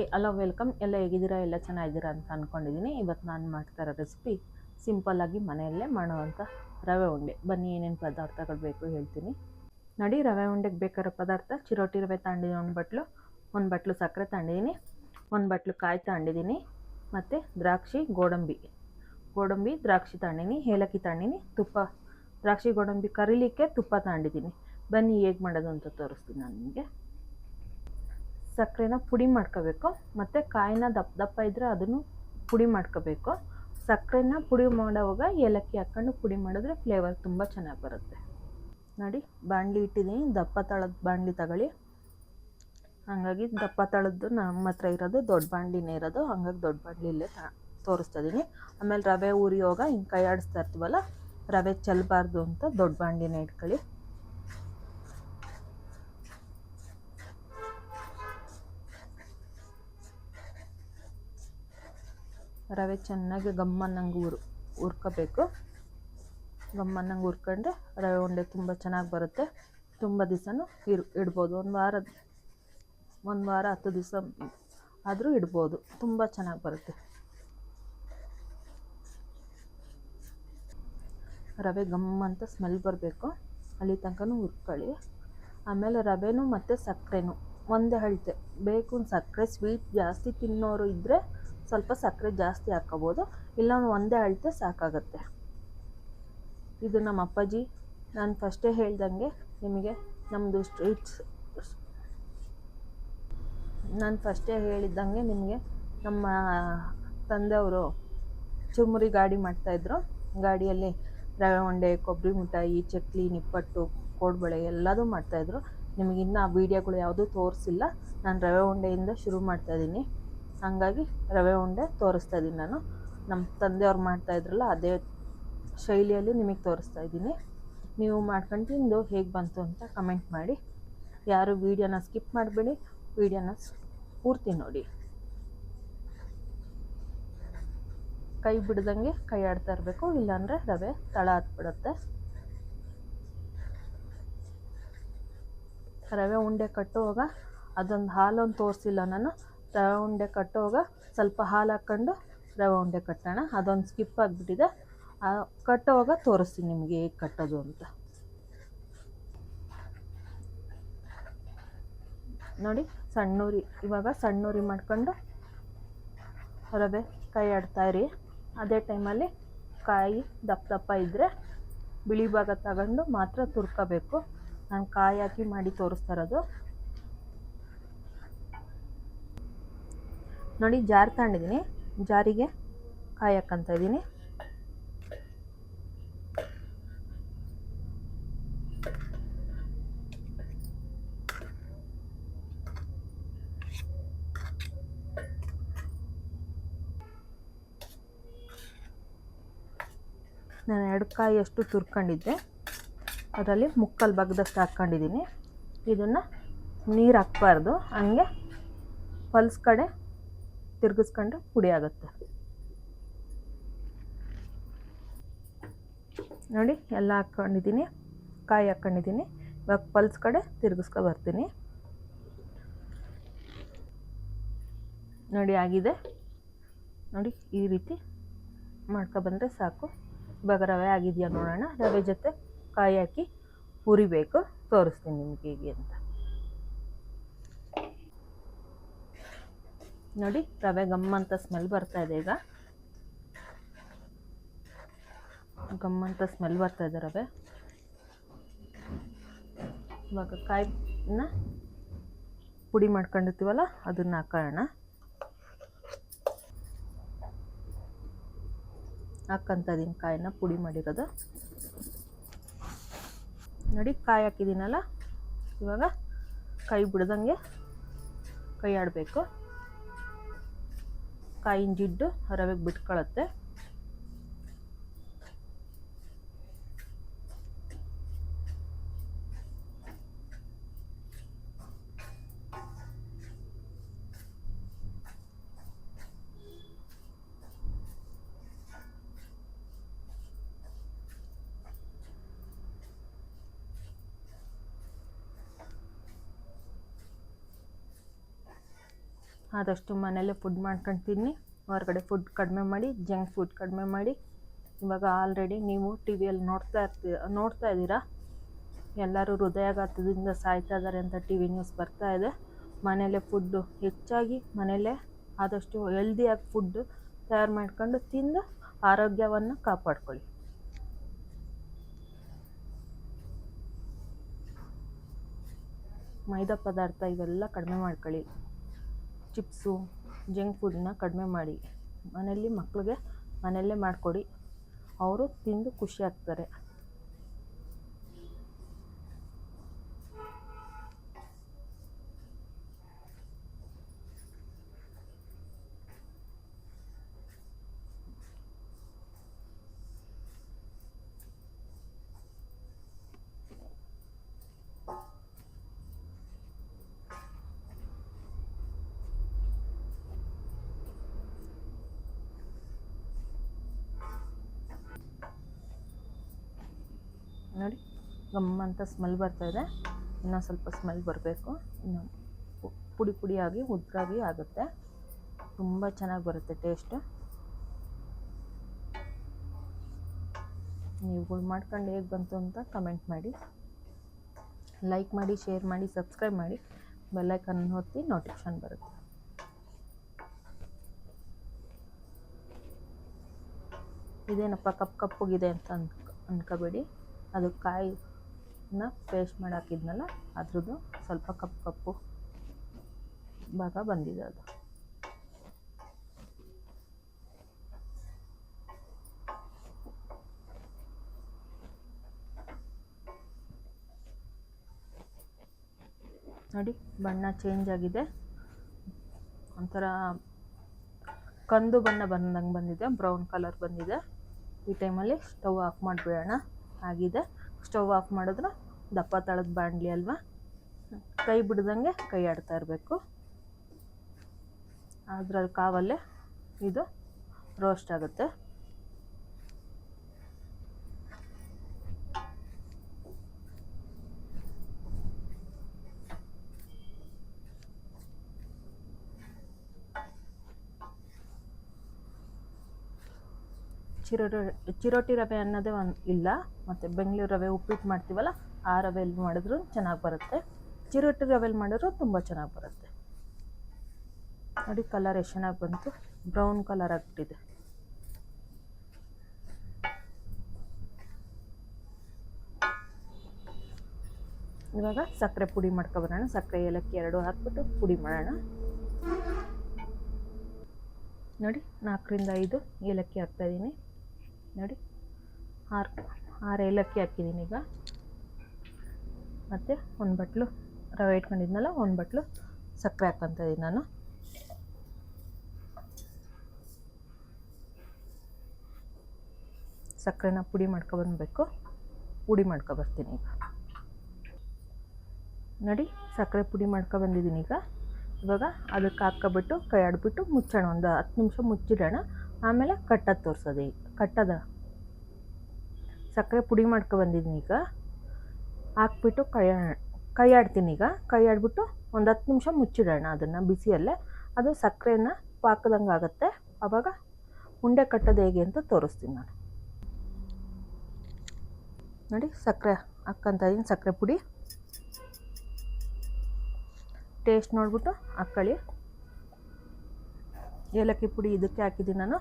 Hi, hello, welcome. ಎಲ್ಲ ಹೇಗಿದ್ದೀರಾ? ಎಲ್ಲ ಚೆನ್ನಾಗಿದ್ದೀರಾ? ಅಂತ ಅಂದ್ಕೊಂಡಿದ್ದೀನಿ ಇವತ್ತು ನಾನು ಮಾಡ್ತಾ ಇರೋ ರೆಸಿಪಿ ಸಿಂಪಲ್ಲಾಗಿ ಮನೆಯಲ್ಲೇ ಮಾಡೋವಂಥ ರವೆ ಉಂಡೆ. ಬನ್ನಿ, ಏನೇನು ಪದಾರ್ಥಗಳು ಬೇಕು ಹೇಳ್ತೀನಿ. ನಡಿ, ರವೆ ಉಂಡೆಗೆ ಬೇಕಾಗಿರೋ ಪದಾರ್ಥ. ಚಿರೋಟಿ ರವೆ ತಗೊಂಡಿದ್ದೀನಿ, ಒಂದು ಬಟ್ಲು. ಒಂದು ಬಟ್ಲು ಸಕ್ಕರೆ ತಗೊಂಡಿದ್ದೀನಿ. ಒಂದು ಬಟ್ಲು ಕಾಯಿ ತಗೊಂಡಿದ್ದೀನಿ. ಮತ್ತು ದ್ರಾಕ್ಷಿ, ಗೋಡಂಬಿ. ಗೋಡಂಬಿ, ದ್ರಾಕ್ಷಿ ತಗೊಂಡಿನಿ ಏಲಕ್ಕಿ ತಗೊಂಡಿನಿ ತುಪ್ಪ. ದ್ರಾಕ್ಷಿ, ಗೋಡಂಬಿ ಕರೀಲಿಕ್ಕೆ ತುಪ್ಪ ತಗೊಂಡಿದ್ದೀನಿ. ಬನ್ನಿ, ಹೇಗೆ ಮಾಡೋದು ಅಂತ ತೋರಿಸ್ತೀನಿ ನಾನು ನಿಮಗೆ. ಸಕ್ಕರೆನ ಪುಡಿ ಮಾಡ್ಕೋಬೇಕು. ಮತ್ತು ಕಾಯಿನ ದಪ್ಪ ದಪ್ಪ ಇದ್ದರೆ ಅದನ್ನು ಪುಡಿ ಮಾಡ್ಕೋಬೇಕು. ಸಕ್ಕರೆನ ಪುಡಿ ಮಾಡೋವಾಗ ಏಲಕ್ಕಿ ಹಾಕ್ಕೊಂಡು ಪುಡಿ ಮಾಡಿದ್ರೆ ಫ್ಲೇವರ್ ತುಂಬ ಚೆನ್ನಾಗಿ ಬರುತ್ತೆ. ನೋಡಿ ಬಾಣಲಿ ಇಟ್ಟಿದ್ದೀನಿ. ದಪ್ಪ ತಳದ ಬಾಂಡ್ಲಿ ತಗೊಳ್ಳಿ. ಹಾಗಾಗಿ ದಪ್ಪ ತಳದ್ದು ನಮ್ಮ ಹತ್ರ ಇರೋದು, ದೊಡ್ಡ ಬಾಣಲಿನೇ ಇರೋದು. ಹಂಗಾಗಿ ದೊಡ್ಡ ಬಾಂಡ್ಲಿಲ್ಲೇ ತ ತೋರಿಸ್ತಾ ಇದ್ದೀನಿ ಆಮೇಲೆ ರವೆ ಉರಿಯೋವಾಗ ಹಿಂಗೆ. ಕೈ ಆಡಿಸ್ತಾ ಇರ್ತೀವಲ್ಲ, ರವೆ ಚೆಲ್ಲಬಾರ್ದು ಅಂತ ದೊಡ್ಡ ಬಾಣಲಿನೇ ಇಟ್ಕೊಳ್ಳಿ. ರವೆ ಚೆನ್ನಾಗಿ ಗಮ್ಮನ್ನಂಗೆ ಉರ್, ಹುರ್ಕೋಬೇಕು. ಗಮ್ಮನ್ನಂಗೆ ಹುರ್ಕೊಂಡ್ರೆ ರವೆ ಉಂಡೆ ತುಂಬ ಚೆನ್ನಾಗಿ ಬರುತ್ತೆ. ತುಂಬ ದಿವಸನೂ ಇರು, ಇಡ್ಬೋದು. ಒಂದು ವಾರ ಒಂದು ವಾರ ಹತ್ತು ದಿವಸ ಆದರೂ ಇಡ್ಬೋದು. ತುಂಬ ಚೆನ್ನಾಗಿ ಬರುತ್ತೆ. ರವೆ ಗಮ್ ಅಂತ ಸ್ಮೆಲ್ ಬರಬೇಕು. ಅಲ್ಲಿ ತನಕನೂ ಹುರ್ಕೊಳ್ಳಿ. ಆಮೇಲೆ ರವೆನೂ ಮತ್ತು ಸಕ್ಕರೆನೂ ಒಂದೇ ಅಳತೆ. ಬೇಕು ಸಕ್ಕರೆ ಸ್ವೀಟ್ ಜಾಸ್ತಿ ತಿನ್ನೋರು ಇದ್ದರೆ ಸ್ವಲ್ಪ ಸಕ್ಕರೆ ಜಾಸ್ತಿ ಹಾಕ್ಕೋಬೋದು. ಇಲ್ಲ, ಒಂದೇ ಅಳತೆ ಸಾಕಾಗುತ್ತೆ. ಇದು ನಮ್ಮ ಅಪ್ಪಾಜಿ. ನಾನು ಫಸ್ಟೇ ಹೇಳ್ದಂಗೆ ನಿಮಗೆ ನಮ್ಮದು ಸ್ಟ್ರೀಟ್ಸ್ ನಾನು ಫಸ್ಟೇ ಹೇಳಿದ್ದಂಗೆ ನಿಮಗೆ ನಮ್ಮ ತಂದೆಯವರು ಚುರುಮುರಿ ಗಾಡಿ ಮಾಡ್ತಾಯಿದ್ರು. ಗಾಡಿಯಲ್ಲಿ ರವೆ ಉಂಡೆ ಕೊಬ್ಬರಿ ಮಿಠಾಯಿ, ಚಕ್ಲಿ, ನಿಪ್ಪಟ್ಟು, ಕೋಡ್ಬಳೆ ಎಲ್ಲದೂ ಮಾಡ್ತಾಯಿದ್ರು. ನಿಮಗಿನ್ನೂ ಆ ವೀಡಿಯೋಗಳು ಯಾವುದೂ ತೋರಿಸಿಲ್ಲ. ನಾನು ರವೆ ಉಂಡೆಯಿಂದ ಶುರು ಮಾಡ್ತಾಯಿದ್ದೀನಿ. ಹಾಗಾಗಿ ರವೆ ಉಂಡೆ ತೋರಿಸ್ತಾ ಇದ್ದೀನಿ ನಾನು. ನಮ್ಮ ತಂದೆಯವ್ರು ಮಾಡ್ತಾಯಿದ್ರಲ್ಲ ಅದೇ ಶೈಲಿಯಲ್ಲಿ ನಿಮಗೆ ತೋರಿಸ್ತಾ ಇದ್ದೀನಿ. ನೀವು ಮಾಡ್ಕೊಂಡು ತಿಂದು ಹೇಗೆ ಬಂತು ಅಂತ ಕಮೆಂಟ್ ಮಾಡಿ. ಯಾರು ವೀಡಿಯೋನ ಸ್ಕಿಪ್ ಮಾಡಬೇಡಿ, ವೀಡಿಯೋನ ಪೂರ್ತಿ ನೋಡಿ. ಕೈ ಬಿಡ್ದಂಗೆ ಕೈ ಆಡ್ತಾ ಇರಬೇಕು, ಇಲ್ಲಾಂದರೆ ರವೆ ತಳ ಹತ್ಬಿಡುತ್ತೆ. ರವೆ ಉಂಡೆ ಕಟ್ಟುವಾಗ ಅದೊಂದು ಹಾಲೊಂದು ತೋರಿಸಿಲ್ಲ ನಾನು ರವೆ ಉಂಡೆ ಕಟ್ಟುವಾಗ ಸ್ವಲ್ಪ ಹಾಲು ಹಾಕ್ಕೊಂಡು ರವೆ ಉಂಡೆ ಕಟ್ಟೋಣ. ಅದೊಂದು ಸ್ಕಿಪ್ ಆಗಿಬಿಟ್ಟಿದೆ. ಕಟ್ಟುವಾಗ ತೋರಿಸ್ತೀನಿ ನಿಮಗೆ ಹೇಗೆ ಕಟ್ಟೋದು ಅಂತ. ನೋಡಿ, ಸಣ್ಣೂರಿ, ಇವಾಗ ಸಣ್ಣೂರಿ ಮಾಡ್ಕೊಂಡು ರವೆ ಕೈ ಆಡ್ತಾಯಿರಿ ಅದೇ ಟೈಮಲ್ಲಿ ಕಾಯಿ ದಪ್ಪ ದಪ್ಪ ಇದ್ದರೆ ಬಿಳಿ ಭಾಗ ತಗೊಂಡು ಮಾತ್ರ ತುರ್ಕೋಬೇಕು. ನಾನು ಕಾಯಿ ಹಾಕಿ ಮಾಡಿ ತೋರಿಸ್ತಾ ಇರೋದು. ನೋಡಿ, ಜಾರ್ ತಗೊಂಡಿದ್ದೀನಿ ಜಾರಿಗೆ ಕಾಯಿ ಇದ್ದೀನಿ. ನಾನು ಎರಡು ಕಾಯಿಯಷ್ಟು ತುರ್ಕೊಂಡಿದ್ದೆ. ಅದರಲ್ಲಿ ಮುಕ್ಕಲ್ ಬಗ್ದಷ್ಟು ಹಾಕ್ಕೊಂಡಿದ್ದೀನಿ. ಇದನ್ನು ನೀರು ಹಾಕ್ಬಾರ್ದು. ಹಂಗೆ ಪಲ್ಸ್ ಕಡೆ ತಿರ್ಗಿಸ್ಕೊಂಡ್ರೆ ಪುಡಿ ಆಗುತ್ತೆ. ನೋಡಿ, ಎಲ್ಲ ಹಾಕ್ಕೊಂಡಿದ್ದೀನಿ, ಕಾಯಿ ಹಾಕ್ಕೊಂಡಿದ್ದೀನಿ. ಇವಾಗ ಪಲ್ಸ್ ಕಡೆ ತಿರುಗಿಸ್ಕೊ ಬರ್ತೀನಿ. ನೋಡಿ, ಆಗಿದೆ. ನೋಡಿ, ಈ ರೀತಿ ಮಾಡ್ಕೊಬಂದರೆ ಸಾಕು. ಇವಾಗ ರವೆ ಆಗಿದೆಯಾ ನೋಡೋಣ. ರವೆ ಜೊತೆ ಕಾಯಿ ಹಾಕಿ ಹುರಿಬೇಕು. ತೋರಿಸ್ತೀನಿ ನಿಮಗೆ ಹೇಗೆ ಅಂತ. ನೋಡಿ, ರವೆ ಗಮ್ಮಂತ ಸ್ಮೆಲ್ ಬರ್ತಾ ಇದೆ ಈಗ. ಗಮ್ಮಂತ ಸ್ಮೆಲ್ ಬರ್ತಾ ಇದೆ ರವೆ. ಇವಾಗ ಕಾಯಿನ ಪುಡಿ ಮಾಡ್ಕೊಂಡಿರ್ತೀವಲ್ಲ, ಅದನ್ನ ಹಾಕೋಣ. ಇದ್ದೀನಿ ಕಾಯಿನ, ಪುಡಿ ಮಾಡಿರೋದು. ನೋಡಿ, ಕಾಯಿ ಹಾಕಿದ್ದೀನಲ್ಲ, ಇವಾಗ ಕೈ ಬಿಡ್ದಂಗೆ ಕೈ ಆಡಬೇಕು ಕಾಯಿನ ಜಿಡ್ಡು ರವೆಗೆ ಬಿಟ್ಕೊಳತ್ತೆ. ಆದಷ್ಟು ಮನೆಯಲ್ಲೇ ಫುಡ್ ಮಾಡ್ಕೊಂಡು ತಿನ್ನಿ ಹೊರಗಡೆ ಫುಡ್ ಕಡಿಮೆ ಮಾಡಿ ಜಂಕ್ ಫುಡ್ ಕಡಿಮೆ ಮಾಡಿ. ಇವಾಗ ಆಲ್ರೆಡಿ ನೀವು ಟಿ ವಿಯಲ್ಲಿ ನೋಡ್ತಾ ಇರ್ತೀರ ನೋಡ್ತಾ ಇದ್ದೀರಾ? ಎಲ್ಲರೂ ಹೃದಯಾಘಾತದಿಂದ ಸಾಯ್ತಾ ಇದ್ದಾರೆ ಅಂತ ಟಿ ವಿ ನ್ಯೂಸ್ ಬರ್ತಾ ಇದೆ. ಮನೆಯಲ್ಲೇ ಫುಡ್ಡು ಹೆಚ್ಚಾಗಿ, ಮನೆಯಲ್ಲೇ ಆದಷ್ಟು ಹೆಲ್ದಿಯಾಗಿ ಫುಡ್ಡು ತಯಾರು ಮಾಡ್ಕೊಂಡು ತಿಂದು ಆರೋಗ್ಯವನ್ನು ಕಾಪಾಡ್ಕೊಳ್ಳಿ. ಮೈದಾ ಪದಾರ್ಥ ಇವೆಲ್ಲ ಕಡಿಮೆ ಮಾಡ್ಕೊಳ್ಳಿ. ಚಿಪ್ಸು ಜಂಕ್ ಫುಡ್ನ ಕಡಿಮೆ ಮಾಡಿ. ಮನೆಯಲ್ಲಿ ಮಕ್ಕಳಿಗೆ ಮನೆಯಲ್ಲೇ ಮಾಡಿಕೊಡಿ. ಅವರು ತಿಂದು ಖುಷಿ ಆಗ್ತಾರೆ ನೋಡಿ ಗಮ್ ಅಂತ ಸ್ಮೆಲ್ ಬರ್ತಾ ಇದೆ. ಇನ್ನೂ ಸ್ವಲ್ಪ ಸ್ಮೆಲ್ ಬರಬೇಕು. ಇನ್ನು ಪುಡಿ ಪುಡಿಯಾಗಿ, ಉದ್ರಾಗಿ ಆಗುತ್ತೆ. ತುಂಬ ಚೆನ್ನಾಗಿ ಬರುತ್ತೆ ಟೇಸ್ಟು ನೀವುಗಳು ಮಾಡ್ಕೊಂಡು ಹೇಗೆ ಬಂತು ಅಂತ ಕಮೆಂಟ್ ಮಾಡಿ. ಲೈಕ್ ಮಾಡಿ ಶೇರ್ ಮಾಡಿ ಸಬ್ಸ್ಕ್ರೈಬ್ ಮಾಡಿ. ಬೆಲ್ಲೈಕನ್ ಹೊತ್ತಿ ನೋಟಿಫಿಕೇಶನ್ ಬರುತ್ತೆ. ಇದೇನಪ್ಪ ಕಪ್ಪು ಕಪ್ಪಗಿದೆ ಅಂತ ಅನ್ಕ ಅನ್ಕೋಬೇಡಿ. ಅದು ಕಾಯಿನ ಪೇಸ್ಟ್ ಮಾಡಿ ಹಾಕಿದ್ನಲ್ಲ ಅದ್ರದ್ದು ಸ್ವಲ್ಪ ಕಪ್ಪು ಕಪ್ಪು ಭಾಗ ಬಂದಿದೆ ಅದು. ನೋಡಿ, ಬಣ್ಣ ಚೇಂಜ್ ಆಗಿದೆ. ಒಂಥರ ಕಂದು ಬಣ್ಣ ಬಂದಂಗೆ ಬಂದಿದೆ ಬ್ರೌನ್ ಕಲರ್ ಬಂದಿದೆ. ಈ ಟೈಮಲ್ಲಿ ಸ್ಟವ್ ಆಫ್ ಮಾಡಿಬಿಡೋಣ, ಆಗಿದೆ. ಸ್ಟವ್ ಆಫ್ ಮಾಡಿದ್ರೆ ದಪ್ಪ ತಳದ ಬಾಣಲಿ ಅಲ್ವಾ? ಕೈ ಬಿಡ್ದಂಗೆ ಕೈ ಆಡ್ತಾ ಇರಬೇಕು. ಅದ್ರಲ್ಲಿ ಕಾವಲ್ಲೇ ಇದು ರೋಸ್ಟ್ ಆಗುತ್ತೆ. ಚಿರೋಟಿ ಚಿರೋಟಿ ರವೆ ಅನ್ನೋದೇ ಒಂದು ಇಲ್ಲ, ಮತ್ತು ಬೆಂಗಳೂರು ರವೆ ಉಪ್ಪಿಟ್ಟು ಮಾಡ್ತೀವಲ್ಲ, ಆ ರವೆಯಲ್ಲಿ ಮಾಡಿದ್ರು ಚೆನ್ನಾಗಿ ಬರುತ್ತೆ. ಚಿರೋಟಿ ರವೆಯಲ್ಲಿ ಮಾಡಿದ್ರು ತುಂಬ ಚೆನ್ನಾಗಿ ಬರುತ್ತೆ. ನೋಡಿ ಕಲರ್ ಎಷ್ಟು ಚೆನ್ನಾಗಿ ಬಂತು ಬ್ರೌನ್ ಕಲರ್ ಆಗಿಬಿಟ್ಟಿದೆ. ಇವಾಗ ಸಕ್ಕರೆ ಪುಡಿ ಮಾಡ್ಕೊಬರೋಣ, ಸಕ್ಕರೆ ಏಲಕ್ಕಿ ಎರಡು ಹಾಕ್ಬಿಟ್ಟು ಪುಡಿ ಮಾಡೋಣ. ನೋಡಿ ನಾಲ್ಕರಿಂದ ಐದು ಏಲಕ್ಕಿ ಹಾಕ್ತಾಯಿದ್ದೀನಿ ನೋಡಿ. ಆರು ಆರು ಏಲಕ್ಕಿ ಹಾಕಿದ್ದೀನಿ ಈಗ. ಮತ್ತು ಒಂದು ಬಟ್ಲು ರವೆ ಇಟ್ಕೊಂಡಿದ್ನಲ್ಲ, ಒಂದು ಬಟ್ಲು ಸಕ್ಕರೆ ಹಾಕ್ಕೊತ ಇದ್ದೀನಿ ನಾನು. ಸಕ್ಕರೆನ ಪುಡಿ ಮಾಡ್ಕೊಬಂದ್ಬೇಕು ಪುಡಿ ಮಾಡ್ಕೊಬರ್ತೀನಿ ಈಗ. ನೋಡಿ, ಸಕ್ಕರೆ ಪುಡಿ ಮಾಡ್ಕೊಬಂದಿದ್ದೀನಿ ಈಗ. ಇವಾಗ ಅದಕ್ಕೆ ಹಾಕ್ಕೊಬಿಟ್ಟು ಕೈ ಆಡ್ಬಿಟ್ಟು ಮುಚ್ಚೋಣ, ಒಂದು ಹತ್ತು ನಿಮಿಷ ಮುಚ್ಚಿಡೋಣ. ಆಮೇಲೆ ಕಟ್ಟೋದು ತೋರಿಸೋದು ಕಟ್ಟೋದ. ಸಕ್ಕರೆ ಪುಡಿ ಮಾಡ್ಕೊಬಂದಿದ್ದೀನಿ ಈಗ. ಹಾಕ್ಬಿಟ್ಟು ಕೈ ಕೈ ಆಡ್ತೀನಿ ಈಗ. ಕೈ ಆಡ್ಬಿಟ್ಟು ಒಂದು ಹತ್ತು ನಿಮಿಷ ಮುಚ್ಚಿಡೋಣ ಅದನ್ನು ಬಿಸಿಯಲ್ಲೇ. ಅದು ಸಕ್ಕರೆನ ಪಾಕದಂಗೆ ಆಗುತ್ತೆ. ಆವಾಗ ಉಂಡೆ ಕಟ್ಟೋದು ಹೇಗೆ ಅಂತ ತೋರಿಸ್ತೀನಿ ನಾನು. ನೋಡಿ ಸಕ್ಕರೆ ಹಾಕ್ಕಂತ ಇದ್ದೀನಿ ಸಕ್ಕರೆ ಪುಡಿ. ಟೇಸ್ಟ್ ನೋಡ್ಬಿಟ್ಟು ಹಾಕ್ಕೊಳ್ಳಿ ಏಲಕ್ಕಿ ಪುಡಿ ಇದಕ್ಕೆ ಹಾಕಿದ್ದೀನಿ ನಾನು.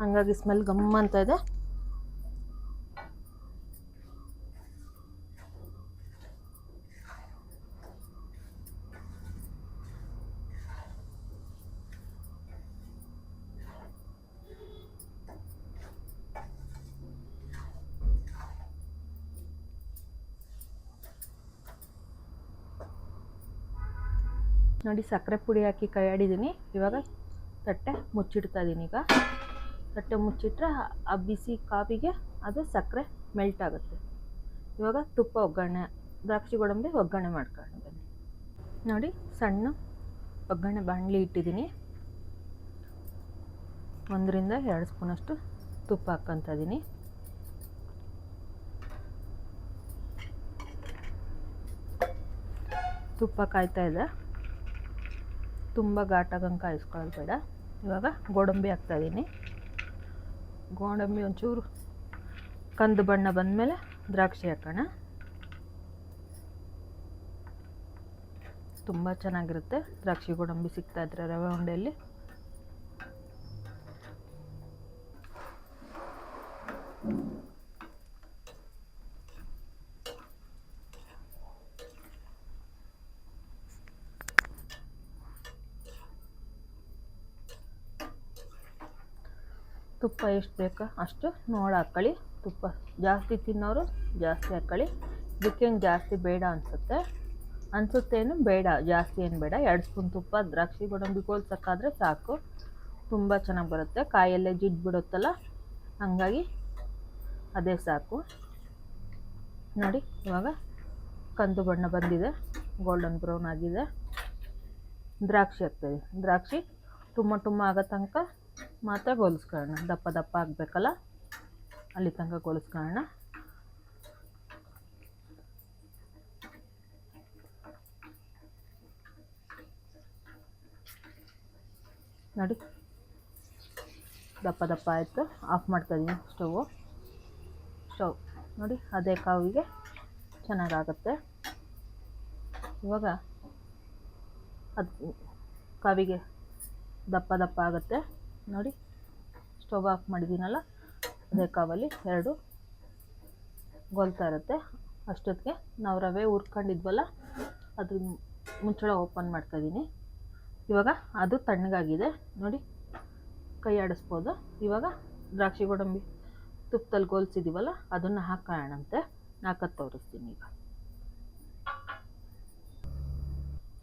ಹಂಗಾಗಿ ಸ್ಮೆಲ್ ಗಮ್ ಅಂತ ಇದೆ. ನೋಡಿ ಸಕ್ಕರೆ ಪುಡಿ ಹಾಕಿ ಕೈ ಆಡಿದ್ದೀನಿ ಇವಾಗ ತಟ್ಟೆ ಮುಚ್ಚಿಡ್ತಾ ಇದ್ದೀನಿ ಈಗ. ತಟ್ಟೆ ಮುಚ್ಚಿಟ್ರೆ ಆ ಬಿಸಿ ಕಾಫಿಗೆ ಅದು ಸಕ್ಕರೆ ಮೆಲ್ಟ್ ಆಗುತ್ತೆ. ಇವಾಗ ತುಪ್ಪ ಒಗ್ಗರಣೆ, ದ್ರಾಕ್ಷಿ ಗೋಡಂಬಿ ಒಗ್ಗರಣೆ ಮಾಡ್ಕೊಂಡು ನೋಡಿ, ಸಣ್ಣ ಒಗ್ಗರಣೆ ಬಾಣಲಿ ಇಟ್ಟಿದ್ದೀನಿ. ಒಂದರಿಂದ ಎರಡು ಸ್ಪೂನಷ್ಟು ತುಪ್ಪ ಹಾಕ್ಕೊತ ಇದ್ದೀನಿ ತುಪ್ಪ ಕಾಯ್ತಾ ಇದೆ. ತುಂಬ ಘಾಟಾಗಂಗೆ ಕಾಯಿಸ್ಕೊಳ್ಳೋದು ಬೇಡ. ಇವಾಗ ಗೋಡಂಬಿ ಹಾಕ್ತಾಯಿದ್ದೀನಿ ಗೋಡಂಬಿ ಒಂಚೂರು ಕಂದು ಬಣ್ಣ ಬಂದಮೇಲೆ ದ್ರಾಕ್ಷಿ ಹಾಕೋಣ. ತುಂಬ ಚೆನ್ನಾಗಿರುತ್ತೆ ದ್ರಾಕ್ಷಿ ಗೋಡಂಬಿ ಸಿಗ್ತಾ ಇದ್ರೆ ರವೆ ಉಂಡೆಯಲ್ಲಿ ತುಪ್ಪ ಎಷ್ಟು ಬೇಕೋ ಅಷ್ಟು ನೋಡಿ ಹಾಕ್ಕೊಳ್ಳಿ ತುಪ್ಪ ಜಾಸ್ತಿ ತಿನ್ನೋರು ಜಾಸ್ತಿ ಹಾಕ್ಕೊಳ್ಳಿ ಇದಕ್ಕೇನು ಜಾಸ್ತಿ ಬೇಡ ಅನಿಸುತ್ತೆ. ಅನಿಸುತ್ತೇನು ಬೇಡ, ಜಾಸ್ತಿ ಏನು ಬೇಡ. ಎರಡು ಸ್ಪೂನ್ ತುಪ್ಪ, ದ್ರಾಕ್ಷಿ ಗೋಡಂಬಿ ಹೋಲ್ಸಕ್ಕಾದ್ರೆ ಸಾಕು. ತುಂಬ ಚೆನ್ನಾಗಿ ಬರುತ್ತೆ. ಕಾಯಲ್ಲೇ ಜಿಡ್ ಬಿಡುತ್ತಲ್ಲ, ಹಾಗಾಗಿ ಅದೇ ಸಾಕು. ನೋಡಿ, ಇವಾಗ ಕಂದು ಬಣ್ಣ ಬಂದಿದೆ. ಗೋಲ್ಡನ್ ಬ್ರೌನ್ ಆಗಿದೆ. ದ್ರಾಕ್ಷಿ ಹಾಕ್ತೀವಿ. ದ್ರಾಕ್ಷಿ ತುಂಬ ಟುಮ್ಮ ಆಗೋ ತನಕ ಮಾತ್ರ ಗೋಲಿಸ್ಕೊಳ್ಳೋಣ. ದಪ್ಪ ದಪ್ಪ ಆಗಬೇಕಲ್ಲ? ಅಲ್ಲಿ ತನಕ ಗೋಲಿಸ್ಕೊಳ್ಳೋಣ. ನೋಡಿ. ದಪ್ಪ ದಪ್ಪ ಆಯಿತು. ಆಫ್ ಮಾಡ್ತಾಯಿದ್ದೀನಿ ಸ್ಟೌವು. ಸ್ಟವ್ ನೋಡಿ, ಅದೇ ಕಾವಿಗೆ ಚೆನ್ನಾಗಾಗತ್ತೆ. ಇವಾಗ ಅದು ಕಾವಿಗೆ ದಪ್ಪ ದಪ್ಪ ಆಗುತ್ತೆ. ನೋಡಿ, ಸ್ಟವ್ ಆಫ್ ಮಾಡಿದ್ದೀನಲ್ಲ? ಅದೇ ಕಾವಲ್ಲಿ ಎರಡು ಗೊಲ್ತಾ ಇರುತ್ತೆ. ಅಷ್ಟೊತ್ತಿಗೆ ನಾವು ರವೆ ಹುರ್ಕೊಂಡಿದ್ವಲ್ಲ ಅದ್ರ ಮುಚ್ಚಳ ಓಪನ್ ಮಾಡ್ತಾಯಿದ್ದೀನಿ ಇವಾಗ ಅದು ತಣ್ಣಗಾಗಿದೆ. ನೋಡಿ, ಕೈ ಆಡಿಸ್ಬೋದು. ಇವಾಗ ದ್ರಾಕ್ಷಿ ಗೋಡಂಬಿ ತುಪ್ಪದಲ್ಲಿ ಗೋಲ್ಸಿದ್ದೀವಲ್ಲ ಅದನ್ನು ಹಾಕೋಣಂತೆ. ಹಾಕೋದು ತೋರಿಸ್ತೀನಿ ಈಗ.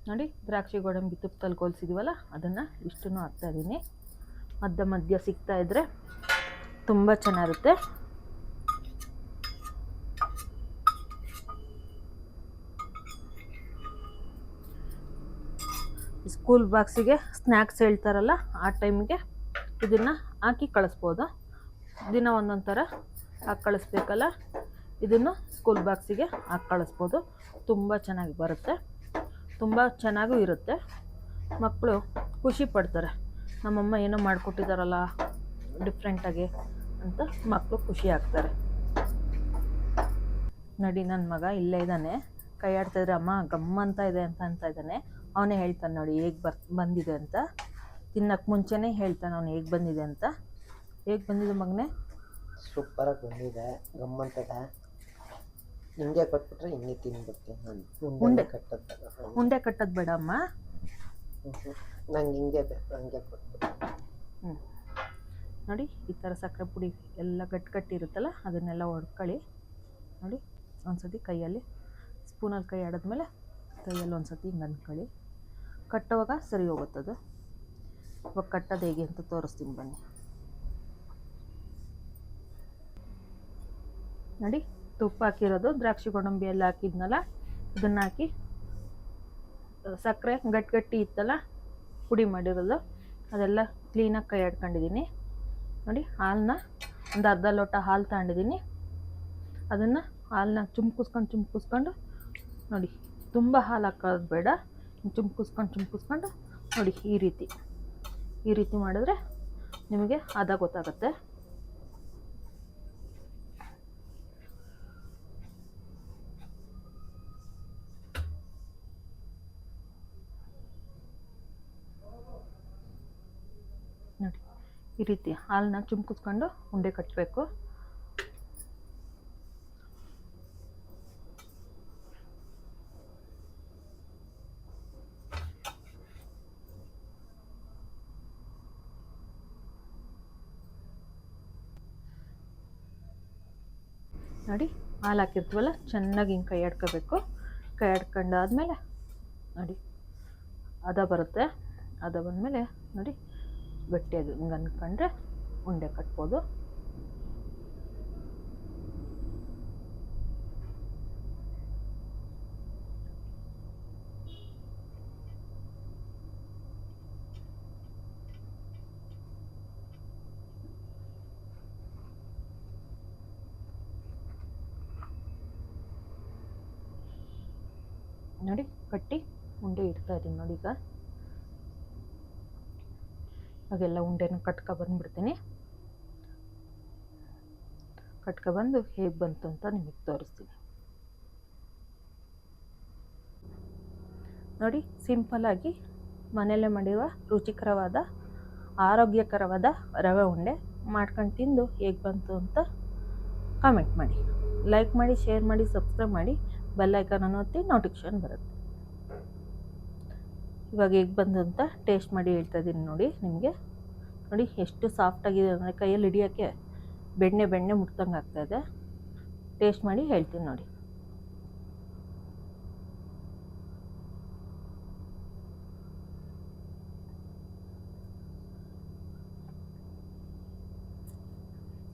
ನೋಡಿ, ದ್ರಾಕ್ಷಿ ಗೋಡಂಬಿ ತುಪ್ಪದಲ್ಲಿ ಗೋಲ್ಸಿದ್ದೀವಲ್ಲ ಅದನ್ನು ಇಷ್ಟನ್ನು ಹಾಕ್ತಾಯಿದ್ದೀನಿ ಮಧ್ಯ ಮಧ್ಯ ಸಿಗ್ತಾ ಇದ್ದರೆ ತುಂಬ ಚೆನ್ನಾಗಿರುತ್ತೆ. ಸ್ಕೂಲ್ ಬಾಕ್ಸಿಗೆ ಸ್ನ್ಯಾಕ್ಸ್ ಹೇಳ್ತಾರಲ್ಲ, ಆ ಟೈಮಿಗೆ ಇದನ್ನು ಹಾಕಿ ಕಳಿಸ್ಬೋದು? ದಿನ ಒಂದೊಂದು ಥರ ಹಾಕಿ ಕಳಿಸ್ಬೇಕಲ್ಲ, ಇದನ್ನು ಸ್ಕೂಲ್ ಬಾಕ್ಸಿಗೆ ಹಾಕಿ ಕಳಿಸ್ಬೋದು. ತುಂಬ ಚೆನ್ನಾಗಿ ಬರುತ್ತೆ. ತುಂಬ ಚೆನ್ನಾಗೂ ಇರುತ್ತೆ. ಮಕ್ಕಳು ಖುಷಿ ಪಡ್ತಾರೆ. ನಮ್ಮಮ್ಮ ಏನೋ ಮಾಡಿಕೊಟ್ಟಿದ್ದಾರಲ್ಲ ಡಿಫ್ರೆಂಟಾಗಿ ಅಂತ ಮಕ್ಕಳು ಖುಷಿ ಆಗ್ತಾರೆ. ನಡಿ ನನ್ನ ಮಗ ಇಲ್ಲೇ ಇದ್ದಾನೆ. ಕೈ ಆಡ್ತಾಯಿದ್ರೆ ಅಮ್ಮ ಗಮ್ಮ ಅಂತ ಇದೆ ಅಂತ ಅಂತ ಇದ್ದಾನೆ. ಅವನೇ ಹೇಳ್ತಾನೆ ನೋಡಿ ಹೇಗೆ ಬರ್ ಬಂದಿದೆ ಅಂತ. ತಿನ್ನಕ್ಕೆ ಮುಂಚೆನೇ ಹೇಳ್ತಾನೆ ಅವನು ಹೇಗೆ ಬಂದಿದೆ ಅಂತ. ಹೇಗೆ ಬಂದಿದೆ ಮಗನೇ? ಸೂಪರಾಗಿ ಬಂದಿದೆ ಗಮ್ಮಂತದ ಹಿಂಗೆ ಕೊಟ್ಬಿಟ್ರೆ ಹಿಂಗೆ ತಿನ್ಬಿಡ್ತೀನಿ ನಾನು. ಉಂಡೆ. ಕಟ್ಟೋದು ಕಟ್ಟದ ಉಂಡೆ ಕಟ್ಟೋದು ಬೇಡ ಅಮ್ಮ. ನಂಗೆ ಹಿಂಗೆ ಹಂಗೆ ಕೊಟ್ಟು ಹ್ಞೂ ನೋಡಿ, ಈ ಥರ ಸಕ್ಕರೆ ಪುಡಿ ಎಲ್ಲ ಗಟ್ಟಿ ಗಟ್ಟಿ ಇರುತ್ತಲ್ಲ, ಅದನ್ನೆಲ್ಲ ಹೊಡ್ಕೊಳ್ಳಿ ನೋಡಿ, ಒಂದ್ಸತಿ ಕೈಯಲ್ಲಿ, ಸ್ಪೂನಲ್ಲಿ ಕೈ ಆಡಿದ್ಮೇಲೆ ಕೈಯಲ್ಲಿ ಒಂದ್ಸತಿ ಹಿಂಗೆ ಅಂದ್ಕೊಳ್ಳಿ ಕಟ್ಟುವಾಗ ಸರಿ ಹೋಗುತ್ತದು ಇವಾಗ ಕಟ್ಟೋದು ಹೇಗೆ ಅಂತ ತೋರಿಸ್ತೀನಿ ಬನ್ನಿ. ನೋಡಿ, ತುಪ್ಪ ಹಾಕಿರೋದು, ದ್ರಾಕ್ಷಿ ಗೋಡಂಬಿ ಎಲ್ಲ ಹಾಕಿದ್ನಲ್ಲ ಇದನ್ನು ಹಾಕಿ ಸಕ್ಕರೆ ಗಟ್ಟಿಗಟ್ಟಿ ಗಟ್ಟಿ ಇತ್ತಲ್ಲ, ಪುಡಿ ಮಾಡಿರೋದು. ಅದೆಲ್ಲ ಕ್ಲೀನಾಗಿ ಕೈ ಆಡ್ಕೊಂಡಿದ್ದೀನಿ ನೋಡಿ ಹಾಲನ್ನ ಒಂದು ಅರ್ಧ ಲೋಟ ಹಾಲು ತಗೊಂಡಿದ್ದೀನಿ ಅದನ್ನು ಹಾಲನ್ನ ಚುಮ್ಕಿಸ್ಕೊಂಡು ಚುಮ್ಕಿಸ್ಕೊಂಡು, ನೋಡಿ, ತುಂಬ ಹಾಲು ಹಾಕೋದು ಬೇಡ. ಚುಮ್ಕಿಸ್ಕೊಂಡು ಚುಮ್ಕಿಸ್ಕೊಂಡು, ನೋಡಿ, ಈ ರೀತಿ. ಈ ರೀತಿ ಮಾಡಿದ್ರೆ ನಿಮಗೆ ಅದ ಗೊತ್ತಾಗುತ್ತೆ ನೋಡಿ ಈ ರೀತಿ ಹಾಲನ್ನ ಚುಮ್ಕಿಸ್ಕೊಂಡು ಉಂಡೆ ಕಟ್ಟಬೇಕು ನೋಡಿ, ಹಾಲು ಹಾಕಿರ್ತೀವಲ್ಲ, ಚೆನ್ನಾಗಿ ಹಿಂಗೆ ಕೈ ಆಡ್ಕೋಬೇಕು. ಕೈ ಆಡ್ಕೊಂಡಾದ್ಮೇಲೆ, ನೋಡಿ ಅದ ಬರುತ್ತೆ. ಅದ ಬಂದಮೇಲೆ, ನೋಡಿ ಗಟ್ಟಿಯಾಗಿ ಹಿಂಗೆ ಅಂದ್ಕೊಂಡ್ರೆ ಉಂಡೆ ಕಟ್ಬೋದು ನೋಡಿ ಕಟ್ಟಿ ಉಂಡೆ ಇಡ್ತಾ ಇದ್ದೀನಿ ನೋಡಿ ಈಗ ಹಾಗೆಲ್ಲ ಉಂಡೆನ ಕಟ್ಕೊ ಬಂದ್ಬಿಡ್ತೀನಿ. ಕಟ್ಕೊ ಬಂದು ಹೇಗೆ ಬಂತು ಅಂತ ನಿಮಗೆ ತೋರಿಸ್ತೀನಿ. ನೋಡಿ ಸಿಂಪಲ್ಲಾಗಿ ಮನೆಯಲ್ಲೇ ಮಾಡಿರುವ ರುಚಿಕರವಾದ, ಆರೋಗ್ಯಕರವಾದ ರವೆ ಉಂಡೆ ಮಾಡ್ಕೊಂಡು ತಿಂದು ಹೇಗೆ ಬಂತು ಅಂತ ಕಾಮೆಂಟ್ ಮಾಡಿ. ಲೈಕ್ ಮಾಡಿ ಶೇರ್ ಮಾಡಿ ಸಬ್ಸ್ಕ್ರೈಬ್ ಮಾಡಿ ಬೆಲ್ ಐಕಾನನ್ನು ಒತ್ತಿ ನೋಟಿಫಿಕೇಶನ್ ಬರುತ್ತೆ. ಇವಾಗ ಹೇಗೆ ಬಂದು ಅಂತ ಟೇಸ್ಟ್ ಮಾಡಿ ಹೇಳ್ತಾ ಇದ್ದೀನಿ ನೋಡಿ ನಿಮಗೆ. ನೋಡಿ ಎಷ್ಟು ಸಾಫ್ಟಾಗಿದೆ ಅಂದರೆ ಕೈಯಲ್ಲಿ ಹಿಡಿಯೋಕ್ಕೆ ಬೆಣ್ಣೆ ಬೆಣ್ಣೆ ಮುಟ್ದಂಗೆ ಆಗ್ತಾಯಿದೆ ಟೇಸ್ಟ್ ಮಾಡಿ ಹೇಳ್ತೀನಿ ನೋಡಿ.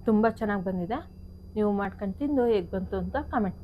ತುಂಬ ಚೆನ್ನಾಗಿ ಬಂದಿದೆ. ನೀವು ಮಾಡ್ಕೊಂಡು ತಿಂದು ಹೇಗೆ ಬಂತು ಅಂತ ಕಾಮೆಂಟ್